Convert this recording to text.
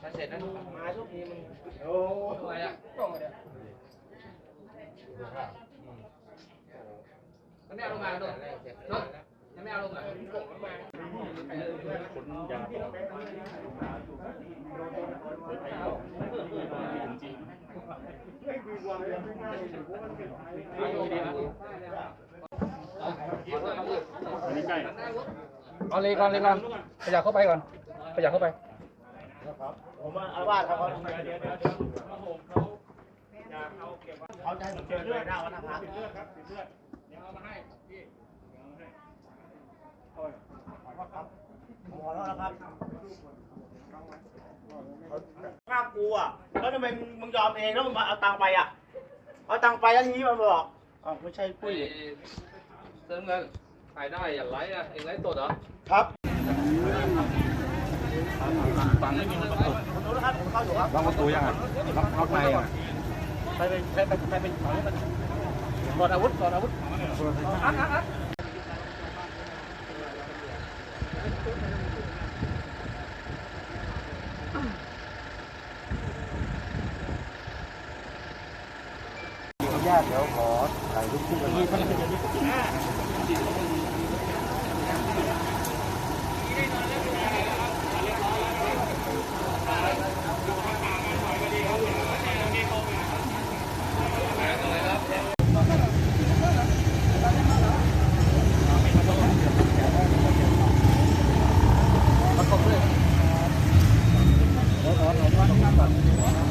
ถ้าเสร็จนะมาทุกทีมันโอ้ทำไมอะต้องมาเดี๋ยวแล้วไม่เอาลงมาดูรถยังไม่เอาลงอะขนยาต่อจริงไม่คุยวางยังไม่ง่ายอยู่เพราะมันเป็นไทยเอาลงมาๆอันนี้ใกล้เอาเลยก่อนเลยก่อนขยับเข้าไปก่อนขยับเข้าไป ผมว่าอาวาสครัเขาเดี๋ยเดี๋ยเดี๋ยวพระงเขาจะเขาเก็บเขาจะให้มเจอเลือดหน้าวันนะครับติดเลือดครับติดเลือดเดี๋ยวเอามาให้พี่เดี๋ยวเอามาให้โอ้ยขอโทษครับขอโทษนะครับข้ากูอะแล้วทำไมมึงยอมเองแล้วมึงมาเอาตังไปอะเอาตังไปแล้วทีนี้มันบอกอ๋อไม่ใช่ปุ้ยเติมเงินขายได้อย่าไลฟ์นะเองไลฟ์ตัวเหรอครับ ฟังไม่มีประตูล็อกประตูยังอะล็อกล็อกในอะไปเป็นไปเป็นไปเป็นขอให้มันถอดอาวุธถอดอาวุธอัดอัดอัดญาติเดี๋ยวขอถ่ายรูปคู่กันนี้ かった。